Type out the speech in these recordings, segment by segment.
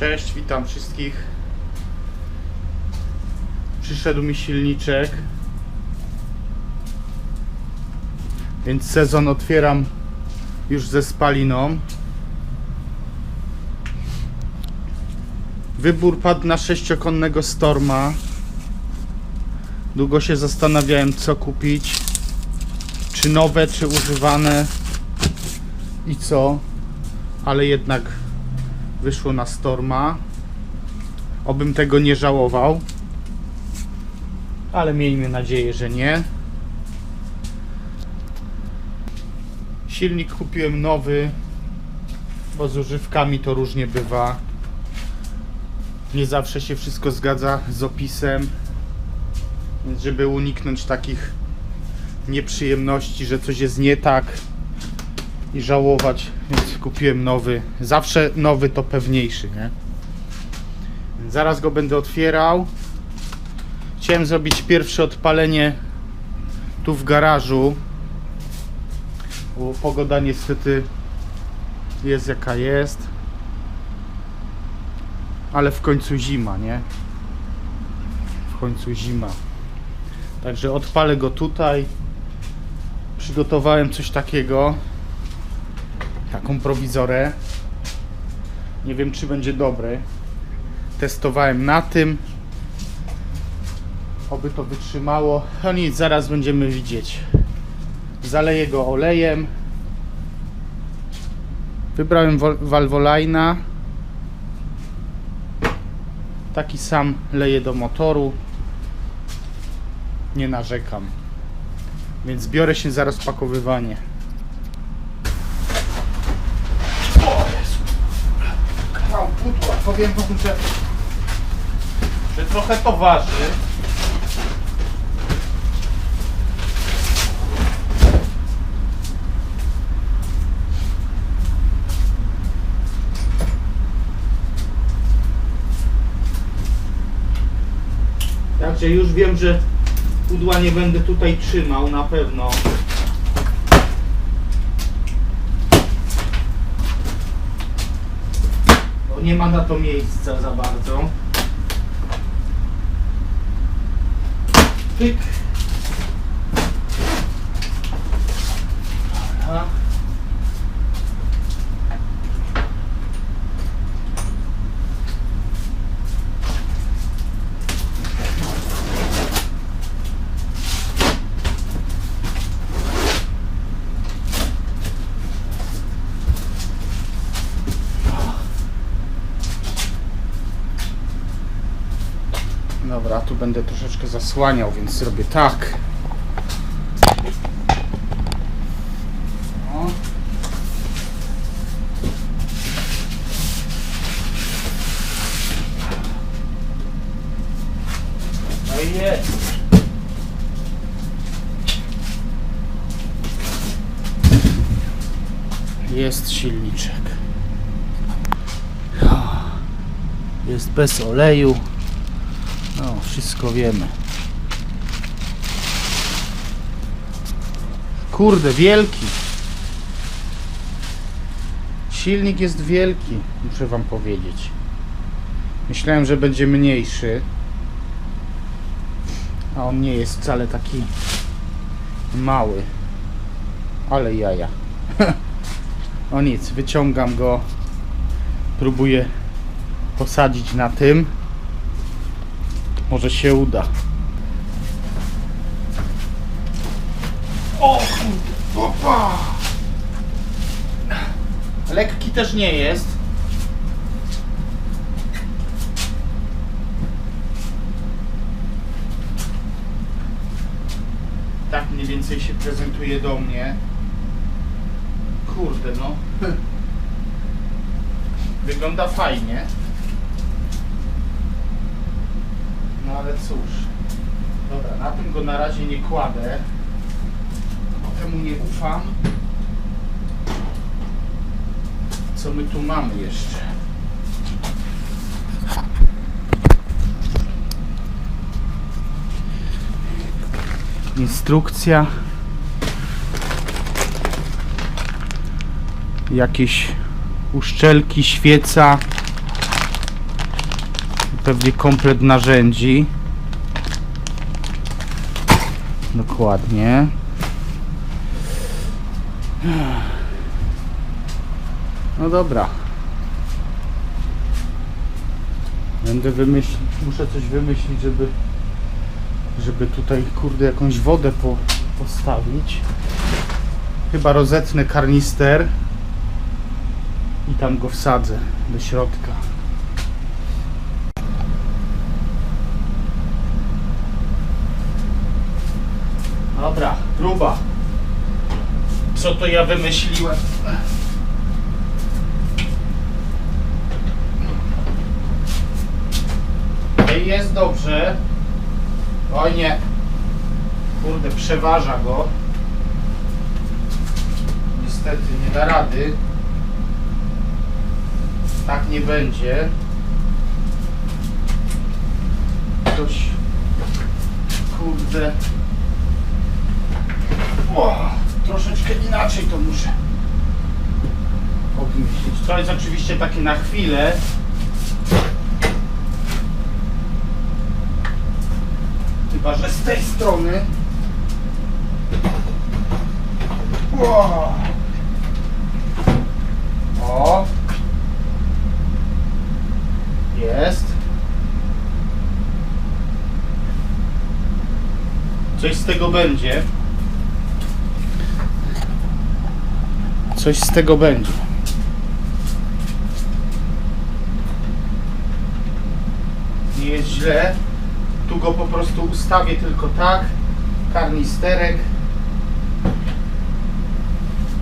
Cześć, witam wszystkich. Przyszedł mi silniczek. Więc sezon otwieram już ze spaliną. Wybór padł na sześciokonnego Storma. Długo się zastanawiałem co kupić. Czy nowe, czy używane. I co. Ale jednak wyszło na Storma. Obym tego nie żałował. Ale miejmy nadzieję, że nie. Silnik kupiłem nowy, bo z używkami to różnie bywa. Nie zawsze się wszystko zgadza z opisem. Więc żeby uniknąć takich nieprzyjemności, że coś jest nie tak i żałować, więc kupiłem nowy. Zawsze nowy to pewniejszy, nie? Zaraz go będę otwierał. Chciałem zrobić pierwsze odpalenie tu w garażu. Bo pogoda niestety jest jaka jest. Ale w końcu zima, nie? W końcu zima. Także odpalę go tutaj. Przygotowałem coś takiego. Taką prowizorę. Nie wiem czy będzie dobre. Testowałem na tym. Oby to wytrzymało. No nic, zaraz będziemy widzieć. Zaleję go olejem. Wybrałem Wol- Valvoline. Taki sam leję do motoru. Nie narzekam. Więc biorę się za rozpakowywanie. Powiem wam, że, że trochę to waży. Także już wiem, że pudła nie będę tutaj trzymał na pewno. Nie ma na to miejsca za bardzo. Pyk. Dobra. Dobra, tu będę troszeczkę zasłaniał, więc zrobię tak. O. No i jest. Jest silniczek. Jest bez oleju. No, wszystko wiemy. Kurde, wielki. Silnik jest wielki, muszę wam powiedzieć. Myślałem, że będzie mniejszy. A on nie jest wcale taki mały. Ale jaja. o nic, wyciągam go. Próbuję posadzić na tym. Może się uda. O opa! Lekki też nie jest. Tak mniej więcej się prezentuje do mnie. Kurde no. Wygląda fajnie. No ale cóż. Dobra, na tym go na razie nie kładę. Temu nie ufam. Co my tu mamy jeszcze? Instrukcja. Jakieś uszczelki, świeca. Pewnie komplet narzędzi. Dokładnie. No dobra. Będę wymyślić, muszę coś wymyślić, żeby żeby tutaj kurde jakąś wodę po, postawić. Chyba rozetnę karnister i tam go wsadzę do środka. Co to ja wymyśliłem? Ej, Jest dobrze. Oj nie. Kurde, przeważa go. Niestety nie da rady. Tak nie będzie. Coś. Kurde. O, troszeczkę inaczej to muszę obmyślić. To jest oczywiście takie na chwilę. Chyba, że z tej strony. O! O! Jest. Coś z tego będzie. Coś z tego będzie. Nie jest źle. Tu go po prostu ustawię tylko tak. Karnisterek.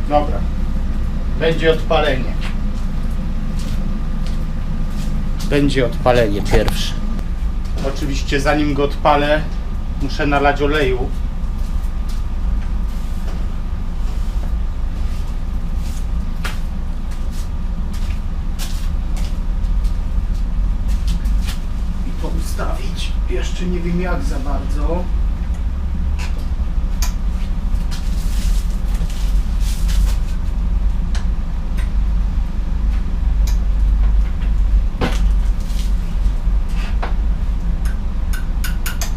Dobra. Będzie odpalenie. Będzie odpalenie pierwsze. Oczywiście zanim go odpalę, muszę nalać oleju. I to ustawić. Jeszcze nie wiem jak za bardzo.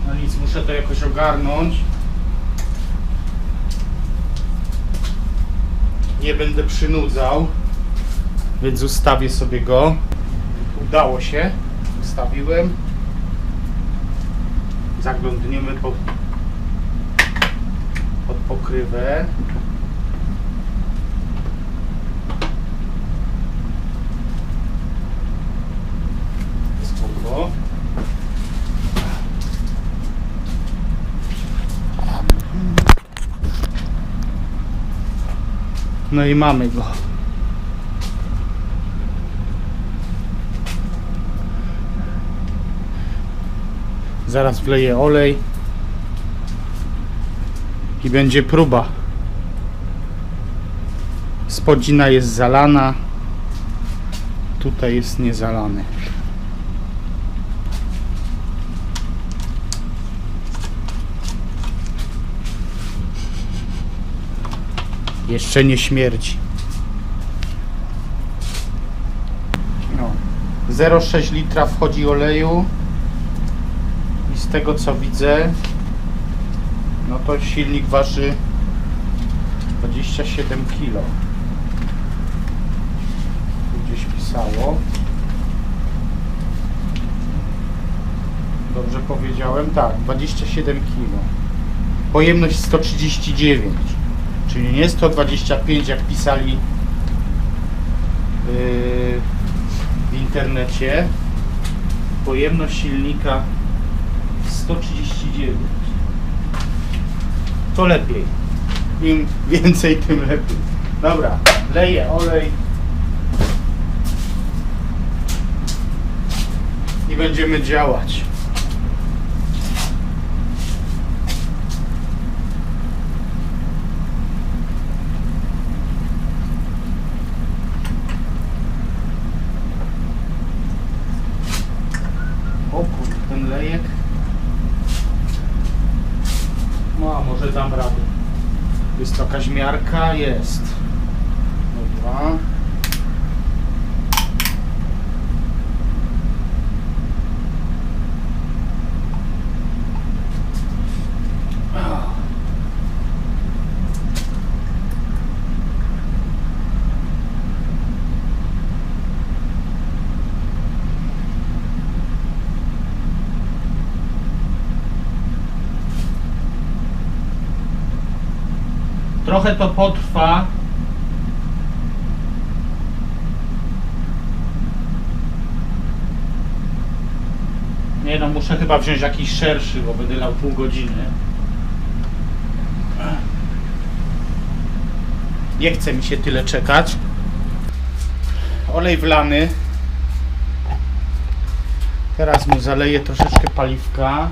No nic, muszę to jakoś ogarnąć. Nie będę przynudzał, więc ustawię sobie go. Udało się, ustawiłem. Zaglądniemy pod, pod pokrywę. Spoko. No i mamy go. Zaraz wleję olej i będzie próba. Spodzina jest zalana. Tutaj jest niezalany. Jeszcze nie śmierdzi. No. 0,6 litra wchodzi oleju. Tego co widzę, no to silnik waży 27 kg. Gdzieś pisało. Dobrze powiedziałem? Tak, 27 kg. Pojemność 139, czyli nie 125 jak pisali yy, w internecie. Pojemność silnika 139. To lepiej. Im więcej, tym lepiej. Dobra, leję olej. I będziemy działać. O kurde, ten lejek. No, a może dam radę. Jest to jakaś miarka? Jest. Dobra. Trochę to potrwa. Nie no, muszę chyba wziąć jakiś szerszy, bo będę lał pół godziny. Nie chce mi się tyle czekać. Olej wlany. Teraz mu zaleję troszeczkę paliwka.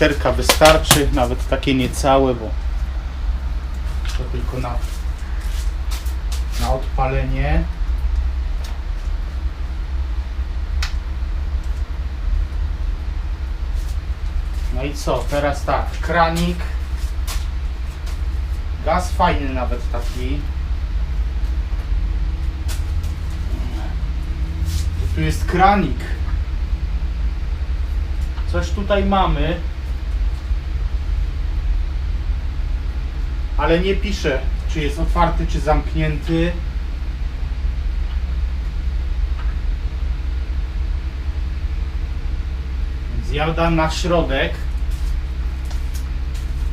Literka wystarczy, nawet takie niecałe, bo to tylko na, na odpalenie. No i co? Teraz tak, kranik. Gaz fajny nawet taki. Tu jest kranik. Coś tutaj mamy. Ale nie pisze, czy jest otwarty, czy zamknięty. Więc ja dam na środek.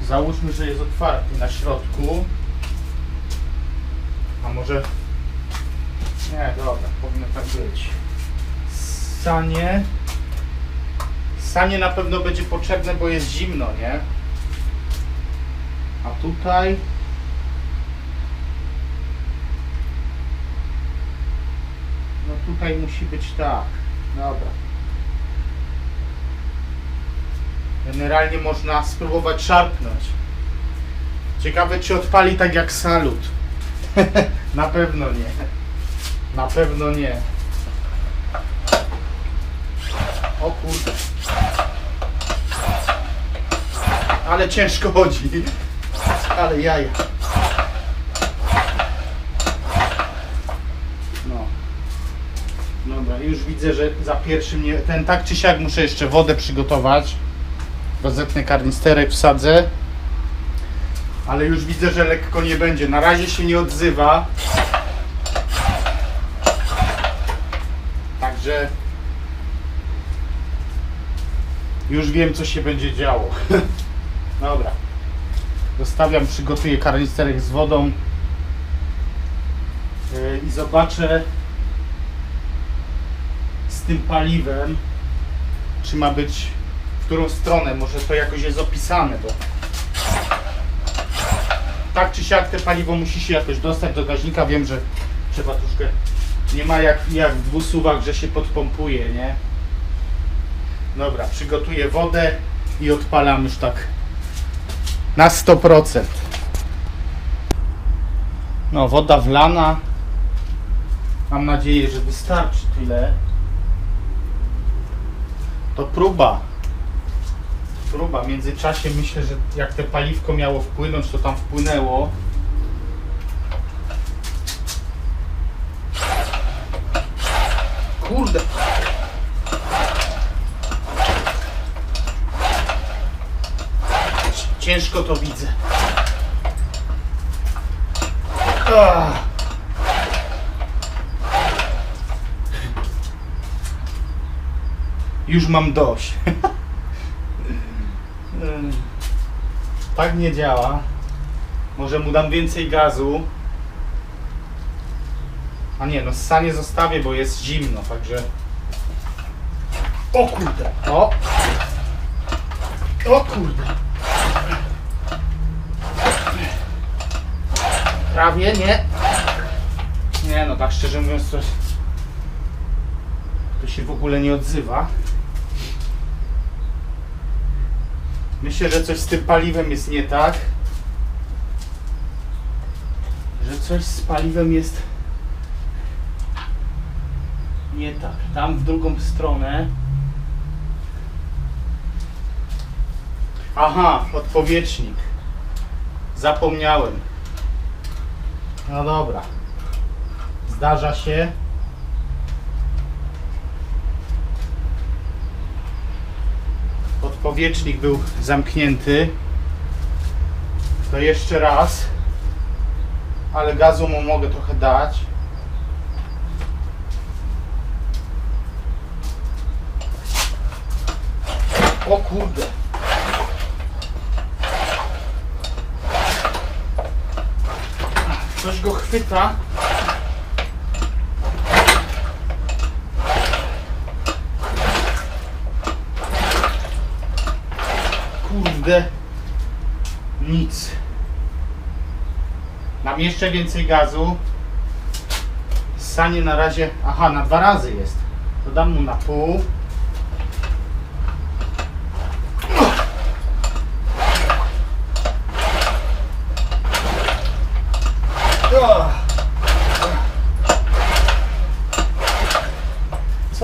Załóżmy, że jest otwarty na środku. A może. Nie, dobra, powinno tak być. Sanie. Sanie na pewno będzie potrzebne, bo jest zimno, nie? A tutaj. No tutaj musi być tak. Dobra. Generalnie można spróbować szarpnąć. Ciekawe czy odpali tak jak salut. Na pewno nie. Na pewno nie. O kurde. Ale ciężko chodzi. Ale jaja. No. Dobra, już widzę, że za pierwszym nie, ten tak czy siak muszę jeszcze wodę przygotować. Rozetnę karnisterek, wsadzę. Ale już widzę, że lekko nie będzie. Na razie się nie odzywa. Także już wiem, co się będzie działo. Dobra. Zostawiam, przygotuję karnisterek z wodą Yy, i zobaczę z tym paliwem, czy ma być w którą stronę. Może to jakoś jest opisane, bo tak czy siak te paliwo musi się jakoś dostać do gaźnika. Wiem, że trzeba troszkę. Nie ma jak, jak w dwusuwach, że się podpompuje, nie? Dobra, przygotuję wodę i odpalam już tak na 100%. No, woda wlana. Mam nadzieję, że wystarczy tyle. To próba. Próba. W międzyczasie myślę, że jak te paliwko miało wpłynąć, to tam wpłynęło. Kurde. Ciężko to widzę. Ach. Już mam dość. Tak nie działa. Może mu dam więcej gazu. A nie, no ssanie zostawię, bo jest zimno, także... O kurde! O! O kurde! Prawie, nie? Nie no, tak szczerze mówiąc to... To się w ogóle nie odzywa. Myślę, że coś z tym paliwem jest nie tak. Że coś z paliwem jest nie tak. Tam w drugą stronę. Aha, odpowietrznik. Zapomniałem. No dobra. Zdarza się. Odpowietrznik był zamknięty. To jeszcze raz. Ale gazu mu mogę trochę dać. O kurde. Coś go chwyta. Kurde. Nic. Mam jeszcze więcej gazu. Sanie na razie. Aha, na dwa razy jest. To dam mu na pół.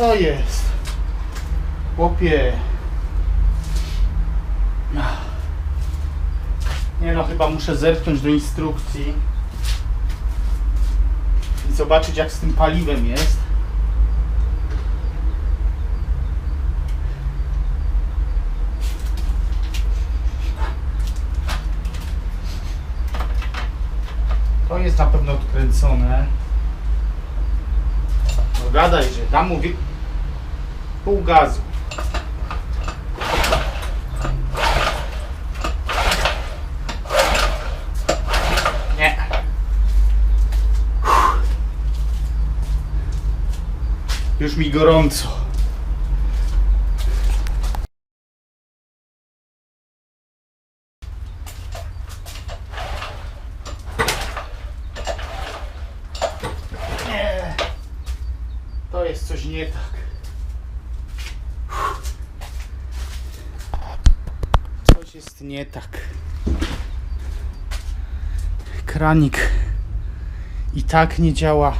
Co jest? Chłopie. Nie no, chyba muszę zerknąć do instrukcji i zobaczyć jak z tym paliwem jest. To jest na pewno odkręcone. No gadaj, że tam mówi pół gazu. Nie. Już mi gorąco. Nie. To jest coś nie tak. Coś jest nie tak. Kranik i tak nie działa.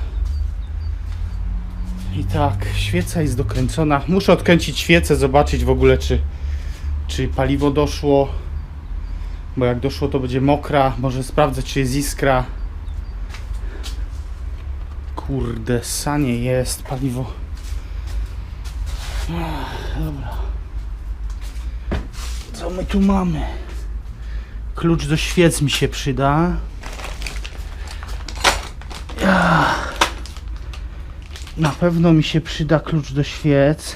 I tak, świeca jest dokręcona. Muszę odkręcić świecę, zobaczyć w ogóle, czy, czy paliwo doszło. Bo jak doszło, to będzie mokra. Może sprawdzę, czy jest iskra. Kurde, sanie jest paliwo. Ach, Dobra. Co my tu mamy? Klucz do świec mi się przyda. Na pewno mi się przyda klucz do świec.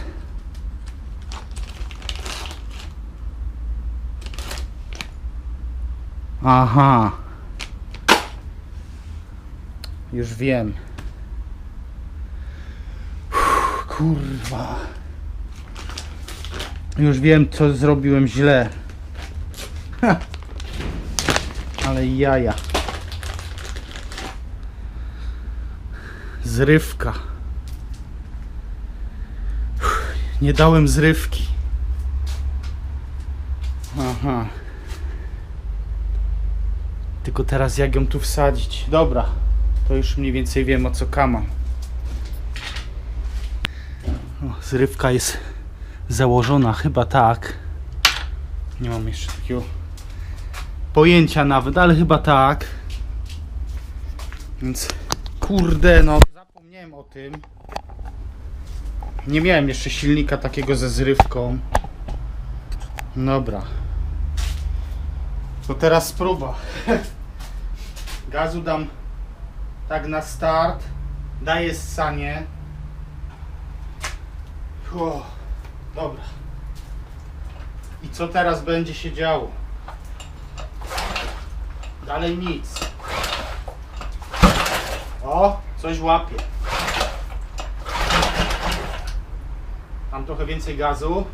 Aha. Już wiem. Uff, kurwa. Już wiem, co zrobiłem źle. Ha. Ale jaja. Zrywka. Uff, Nie dałem zrywki. Aha. Tylko teraz jak ją tu wsadzić? Dobra. To już mniej więcej wiem o co kamam. O, zrywka jest założona, chyba tak. Nie mam jeszcze takiego pojęcia nawet, ale chyba tak. Więc kurde, no zapomniałem o tym. Nie miałem jeszcze silnika takiego ze zrywką. Dobra. To teraz próba. Gazu dam tak na start. Daję ssanie. O, dobra. I co teraz będzie się działo? Dalej nic. O, coś łapie. Mam trochę więcej gazu.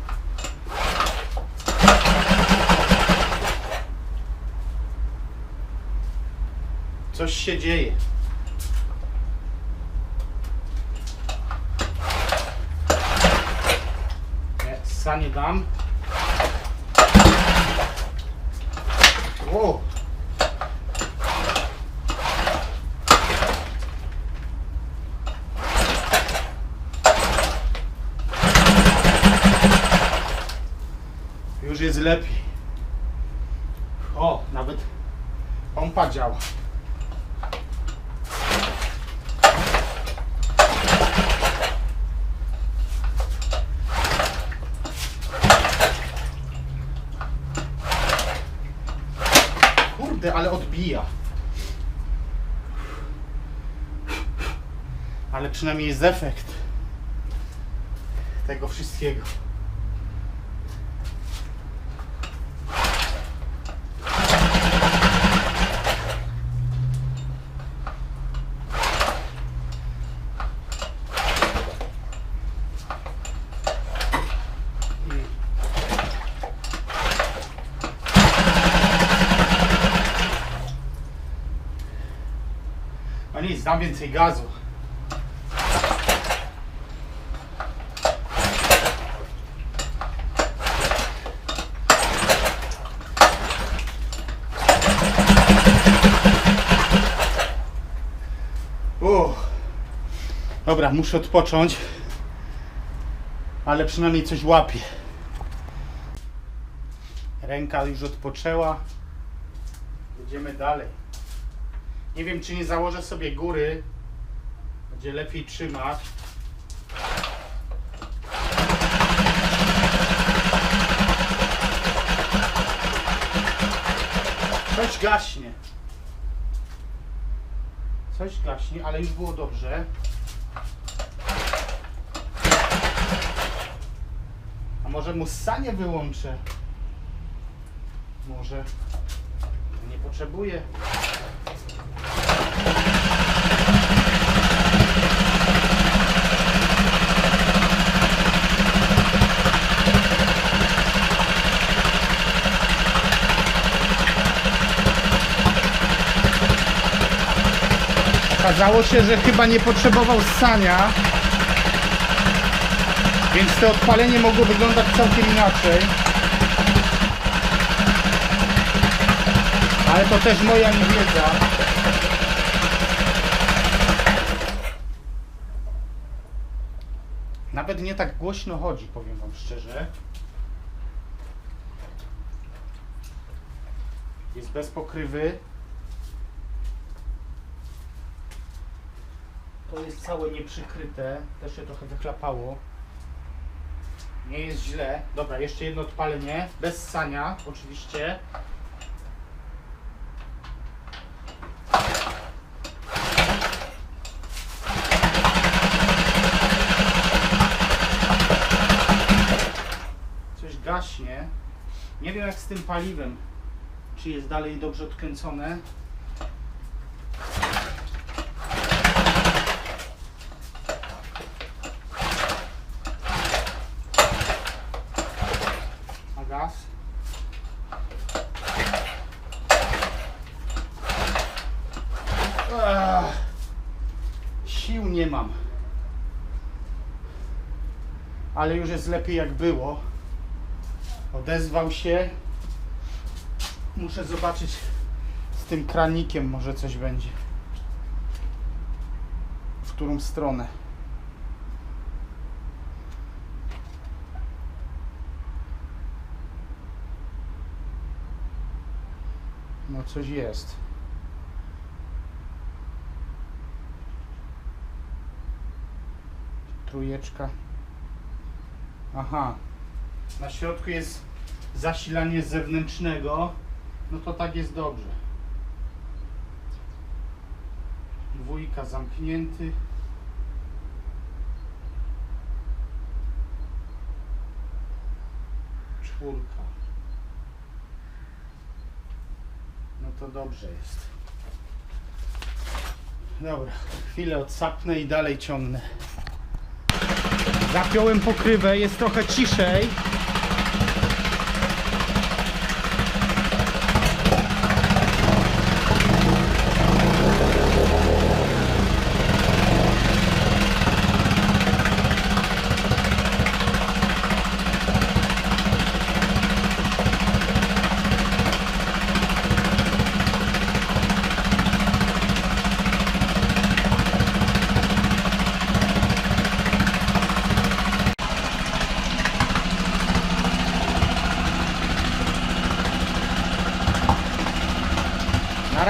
Coś się dzieje. Nie, sanie dam. O! Już jest lepiej. O, nawet pompa działa. Kurde, ale odbija. Ale przynajmniej jest efekt tego wszystkiego. Nic, dam więcej gazu. Uff. Dobra, muszę odpocząć. Ale przynajmniej coś łapie. Ręka już odpoczęła. Jedziemy dalej. Nie wiem, czy nie założę sobie góry. Będzie lepiej trzymać. Coś gaśnie. Coś gaśnie, ale już było dobrze. Może mu ssanie wyłączę? Może nie potrzebuję. Okazało się, że chyba nie potrzebował ssania, więc to odpalenie mogło wyglądać całkiem inaczej. Ale to też moja niewiedza. Nawet nie tak głośno chodzi, powiem Wam szczerze. Jest bez pokrywy. To jest całe nieprzykryte. Też się trochę wychlapało. Nie jest źle. Dobra, jeszcze jedno odpalenie. Bez sania, oczywiście. Coś gaśnie. Nie wiem jak z tym paliwem. Czy jest dalej dobrze odkręcone. A gaz? Ach, sił nie mam. Ale już jest lepiej jak było. Odezwał się. Muszę zobaczyć z tym kranikiem może coś będzie. W którą stronę. No coś jest. Trójeczka. Aha. Na środku jest zasilanie zewnętrznego. No to tak jest dobrze. Dwójka zamknięty. Czwórka. No to dobrze jest. Dobra, chwilę odsapnę i dalej ciągnę. Zapiąłem pokrywę, jest trochę ciszej.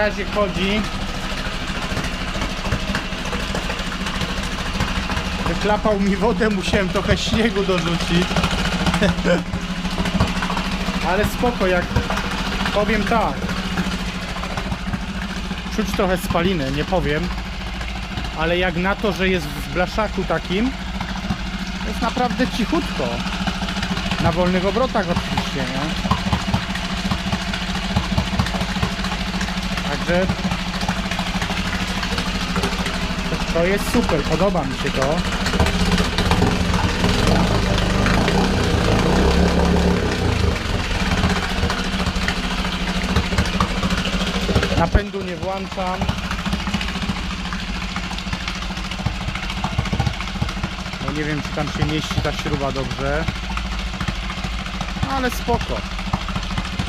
Razie chodzi. Wyklapał mi wodę, musiałem trochę śniegu dorzucić. Ale spoko, jak powiem tak. Czuć trochę spaliny, nie powiem. Ale jak na to, że jest w blaszaku takim, jest naprawdę cichutko. Na wolnych obrotach oczywiście, nie? To jest super, podoba mi się to. Napędu nie włączam. No nie wiem czy tam się mieści ta śruba dobrze. No, ale spoko.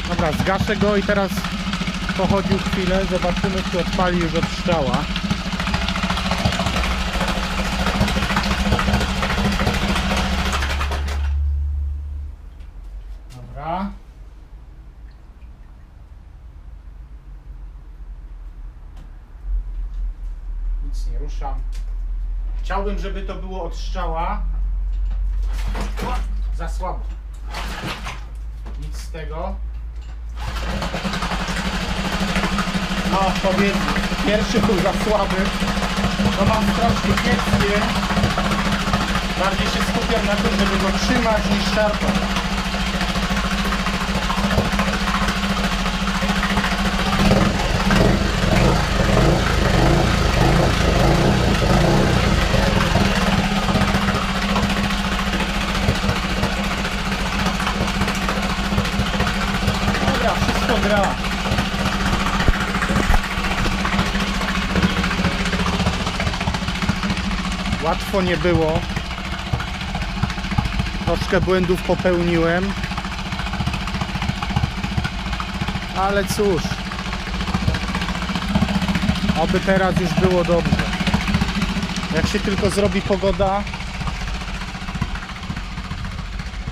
Dobra, zgaszę go i teraz pochodził chwilę, zobaczymy czy odpali już od strzała. Nic nie ruszam. Chciałbym, żeby to było od strzała. Za słabo. Nic z tego. No, powiedz, pierwszy był za słaby. To mam strasznie kiepskie. Bardziej się skupiam na tym, żeby go trzymać niż szarpać. Dobra, wszystko gra. Łatwo nie było. Troszkę błędów popełniłem. Ale cóż. Oby teraz już było dobrze. Jak się tylko zrobi pogoda.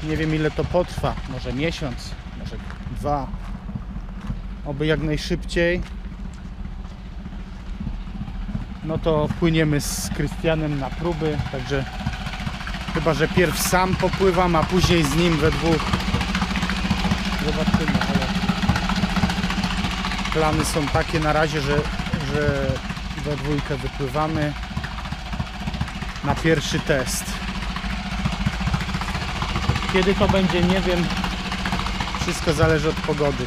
Nie wiem ile to potrwa. Może miesiąc, może dwa. Oby jak najszybciej. No to płyniemy z Krystianem na próby, także chyba, że pierw sam popływam, a później z nim we dwóch. Zobaczymy, ale plany są takie na razie, że, że we dwójkę wypływamy na pierwszy test. Kiedy to będzie, nie wiem. Wszystko zależy od pogody.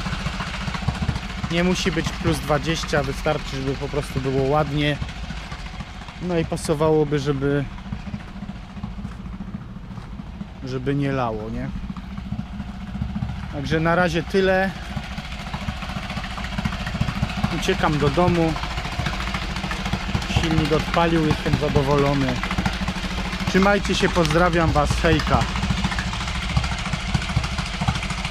Nie musi być plus 20, wystarczy, żeby po prostu było ładnie. No i pasowałoby, żeby żeby nie lało, nie? Także na razie tyle. Uciekam do domu. Silnik odpalił, jestem zadowolony. Trzymajcie się, pozdrawiam Was, hejka.